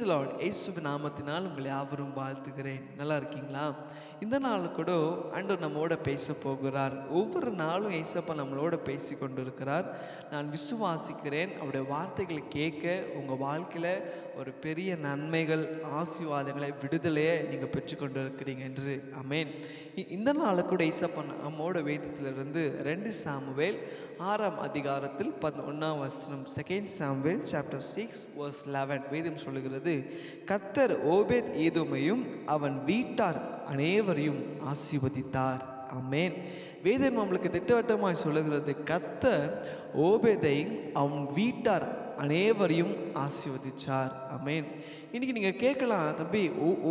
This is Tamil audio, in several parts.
பிரைஸ் லார்ட் ஏசுப நாமத்தினால் உங்களை யாவரும் வாழ்த்துகிறேன். நல்லா இருக்கீங்களா? இந்த நாள் கூட ஆண்டவர் நம்மோட பேச போகிறார். ஒவ்வொரு நாளும் ஏசப்பா நம்மளோட பேசி கொண்டு இருக்கிறார் நான் விசுவாசிக்கிறேன். அவருடைய வார்த்தைகளை கேட்க உங்கள் வாழ்க்கையில் ஒரு பெரிய நன்மைகள் ஆசீர்வாதங்களை விடுதலையை நீங்கள் பெற்றுக்கொண்டு இருக்கிறீங்க என்று. அமேன் இ- இந்த நாள் கூட ஏசப்பா நம்மோட வேதத்திலிருந்து ரெண்டு சாமுவேல் ஆறாம் அதிகாரத்தில் பதினொன்றாம் வசனம் second Samuel chapter six verse eleven வேதம் சொல்லுகிறது கத்தர் ஓபேத் ஏதோமையும் அவன் வீட்டார் அனைவரையும் ஆசீர்வதித்தார். அமேன் வேதன் நம்மளுக்கு திட்டவட்டமாய் சொல்லுகிறது கத்தர் ஓபேதை அவன் வீட்டார் அனைவரையும் ஆசீர்வதிச்சார். அமேன் இன்னைக்கு நீங்கள் கேட்கலாம் தம்பி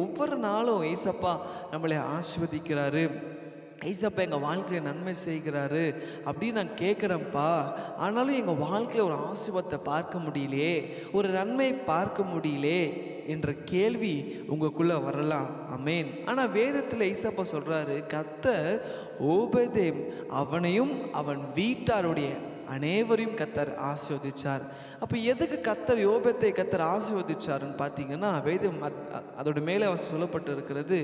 ஒவ்வொரு நாளும் ஏசப்பா நம்மளை ஆசீர்வதிக்கிறாரு. ஐசப்பா எங்கள் வாழ்க்கையில் நன்மை செய்கிறாரு அப்படின்னு நான் கேட்குறேன்ப்பா ஆனாலும் எங்கள் வாழ்க்கையில் ஒரு ஆசீர்வாதத்தை பார்க்க முடியலையே ஒரு நன்மை பார்க்க முடியலே என்ற கேள்வி உங்களுக்குள்ளே வரலாம். அமேன் ஆனால் வேதத்தில் ஐசப்பா சொல்கிறாரு கத்த ஓபதேம் அவனையும் அவன் வீட்டாருடைய அனைவரையும் கத்தர் ஆசிர்வதிச்சார். அப்போ எதுக்கு கத்தர் யோபத்தை கத்தர் ஆசிர்வதிச்சாருன்னு பார்த்தீங்கன்னா வேதம் அதோட மேலே அவர் சொல்லப்பட்டு இருக்கிறது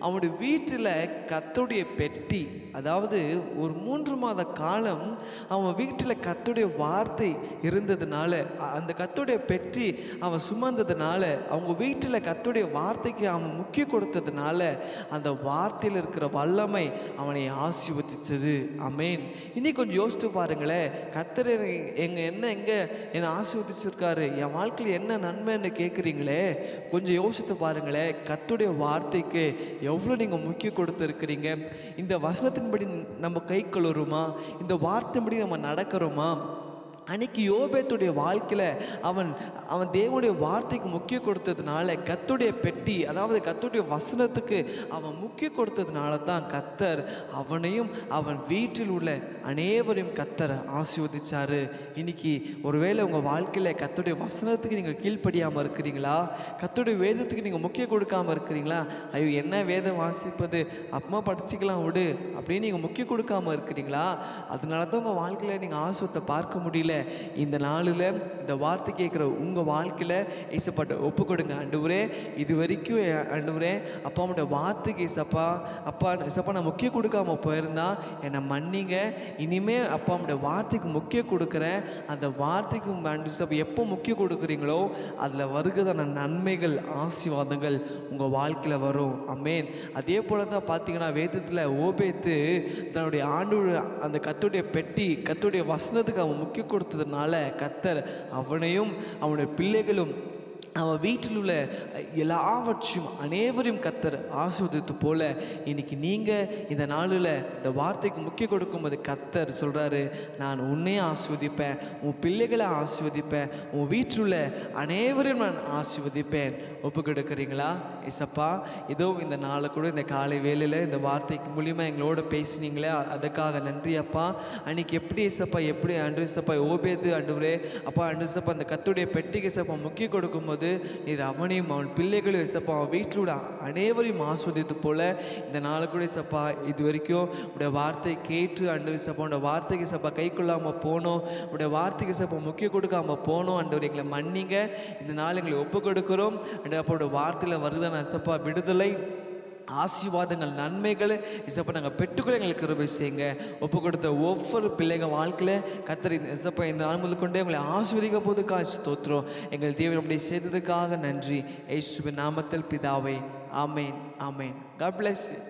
அவனுடைய வீட்டில் கத்தருடைய பெட்டி அதாவது ஒரு மூன்று மாத காலம் அவன் வீட்டில் கத்துடைய வார்த்தை இருந்ததுனால அந்த கத்துடைய பெட்டி அவன் சுமந்ததுனால அவங்க வீட்டில் கத்துடைய வார்த்தைக்கு அவன் முக்கிய கொடுத்ததுனால அந்த வார்த்தையில் இருக்கிற வல்லமை அவனை ஆசிர்வதித்தது அமேன். இனி கொஞ்சம் யோசித்து பாருங்களேன் கத்தர் எங்கள் என்ன எங்கே என்னை ஆசீர்வதிச்சிருக்காரு? என் வாழ்க்கையில் என்ன நன்மைன்னு கேட்குறீங்களே கொஞ்சம் யோசித்து பாருங்களேன் கத்துடைய வார்த்தைக்கு எவ்வளோ நீங்கள் முக்கியம் கொடுத்துருக்கிறீங்க? இந்த வசனத்தின்படி நம்ம கை கழுவுறோமா? இந்த வார்த்தைப்படி நம்ம நடக்கிறோமா? அன்னைக்கு யோபேத்துடைய வாழ்க்கையில் அவன் அவன் தேவனுடைய வார்த்தைக்கு முக்கியம் கொடுத்ததுனால கத்துடைய பெட்டி அதாவது கத்துடைய வசனத்துக்கு அவன் முக்கியம் கொடுத்ததுனால தான் கத்தர் அவனையும் அவன் வீட்டில் உள்ள அனைவரையும் கத்தர் ஆசீர்வதிச்சாரு. இன்னைக்கு ஒருவேளை உங்கள் வாழ்க்கையில் கத்துடைய வசனத்துக்கு நீங்கள் கீழ்ப்படியாமல் இருக்கிறீங்களா? கத்துடைய வேதத்துக்கு நீங்கள் முக்கியம் கொடுக்காம இருக்கிறீங்களா? ஐயோ என்ன வேதம் வாசிப்பது? அப்புறமா படிச்சுக்கலாம் விடு அப்படின்னு நீங்கள் முக்கியம் கொடுக்காம இருக்கிறீங்களா? அதனால தான் உங்கள் வாழ்க்கையில் நீங்கள் ஆசுவத்தை பார்க்க முடியல. இந்த நாளில் இந்த வார்த்தை கேட்குற உங்கள் வாழ்க்கையில் ஏசப்பாட்ட ஒப்பு கொடுங்க. ஆண்டவரே இது வரைக்கும் ஆண்டவரே அப்பா அம்மாட்ட வார்த்தைக்கு ஏசப்பா அப்பா ஏசப்பா நான் முக்கியம் கொடுக்காம போயிருந்தா என்னை மன்னிங்க. இனிமேல் அப்பா அம்மாட்ட வார்த்தைக்கு முக்கியம் கொடுக்குறேன். அந்த வார்த்தைக்கு ஆண்டு சப்பா எப்போ முக்கியம் கொடுக்குறீங்களோ அதில் வருகிறதான நன்மைகள் ஆசீர்வாதங்கள் உங்கள் வாழ்க்கையில் வரும். அமேன் அதே போல தான் பார்த்தீங்கன்னா வேதத்தில் ஓபேத்து தன்னுடைய ஆண்டு அந்த கத்துடைய பெட்டி கத்துடைய வசனத்துக்கு அவன் முக்கியம் கொடுத்ததுனால கத்தர் அவனையும் அவனுடைய பிள்ளைகளும் அவன் வீட்டில் உள்ள எல்லாவற்றையும் அனைவரையும் கத்தர் ஆசிர்வதித்து போல இன்னைக்கு நீங்கள் இந்த நாளில் இந்த வார்த்தைக்கு முக்கியம் கொடுக்கும்போது கத்தர் சொல்கிறாரு நான் உன்னையும் ஆசிர்வதிப்பேன் உன் பிள்ளைகளை ஆசிர்வதிப்பேன் உன் வீட்டில் உள்ள அனைவரையும் நான் ஆசிர்வதிப்பேன். ஒப்பு கொடுக்குறீங்களா? இசப்பா இதோ இந்த நாளை கூட இந்த காலை வேலையில் இந்த வார்த்தைக்கு மூலியமா எங்களோட பேசினீங்களே அதுக்காக நன்றி அப்பா. அன்னைக்கு எப்படி இசப்பா எப்படி அன்று இசப்பா ஓபேது அன்றுவரே அப்பா அன்று இசப்பா அந்த கத்துடைய பெட்டிக்கு இசப்பா முக்கியம் கொடுக்கும்போது நீர் அவனையும் அவன் பிள்ளைகளையும் இசப்பா அவன் வீட்டில் உள்ள அனைவரையும் ஆஸ்வதித்து போல இந்த நாளை கூட இசப்பா இது வரைக்கும் உடைய வார்த்தை கேட்டு அன்று இசப்பா உடைய வார்த்தைக்கு சப்பா கை கொள்ளாமல் போனோம். உடைய வார்த்தைக்கு சப்பா முக்கியம் கொடுக்காமல் போனோம். அண்டவர் எங்களை மன்னிங்க. இந்த நாள் எங்களை ஒப்பு கொடுக்கிறோம் அண்ட் அப்போ வார்த்தையில் வருதான சப்பா விடுதலை. ஆசீர்வாதங்கள் நன்மைகளை இசப்பா நாங்கள் பெற்றுக்கொள்ள எங்களுக்கு கிருபை செய்யுங்க. ஒப்பு கொடுத்த ஒவ்வொரு பிள்ளைங்க வாழ்க்கையில் கத்தரி இசப்பா இந்த நாள் முதல் கொண்டே உங்களை ஆஸ்வதிக்க போதுக்காக ஸ்தோத்திரம். எங்கள் தேவன் அப்படி செய்ததுக்காக நன்றி. இயேசுவின் நாமத்தில் பிதாவை ஆமேன் ஆமேன். God bless you.